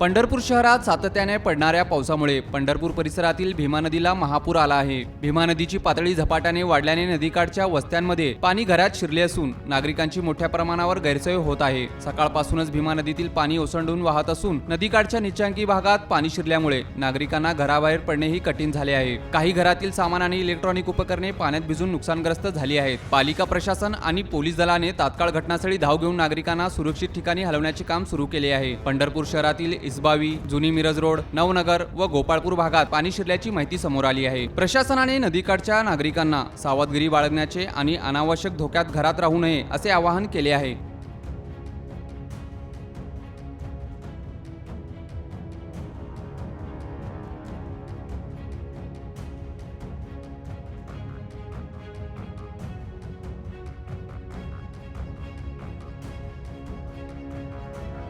पंढरपूर शहरात सातत्याने पडणाऱ्या पावसामुळे पंढरपूर परिसरातील भीमा नदीला महापूर आला आहे. भीमा नदीची पातळी झपाट्याने वाढल्याने नदीकाठच्या वस्त्यांमध्ये पाणी घरात शिरले असून नागरिकांची मोठ्या प्रमाणावर गैरसोय होत आहे. सकाळपासूनच भीमा नदीतील पाणी ओसंडून वाहत असून नदीकाठच्या निचांकी भागात पाणी शिरल्यामुळे नागरिकांना घराबाहेर पडणेही कठीण झाले आहे. काही घरातील सामान आणि इलेक्ट्रॉनिक उपकरणे पाण्यात भिजून नुकसानग्रस्त झाली आहेत. पालिका प्रशासन आणि पोलीस दलाने तात्काळ घटनास्थळी धाव घेऊन नागरिकांना सुरक्षित ठिकाणी हलवण्याचे काम सुरू केले आहे. पंढरपूर शहरातील इसबावी जुनी मिरज रोड नवनगर व गोपाळपूर भागात पाणी शिरल्याची माहिती समोर आली आहे. प्रशासनाने नदीकाठच्या नागरिकांना सावधगिरी बाळगण्याचे आणि अनावश्यक धोक्यात घरात राहू नये असे आवाहन केले आहे.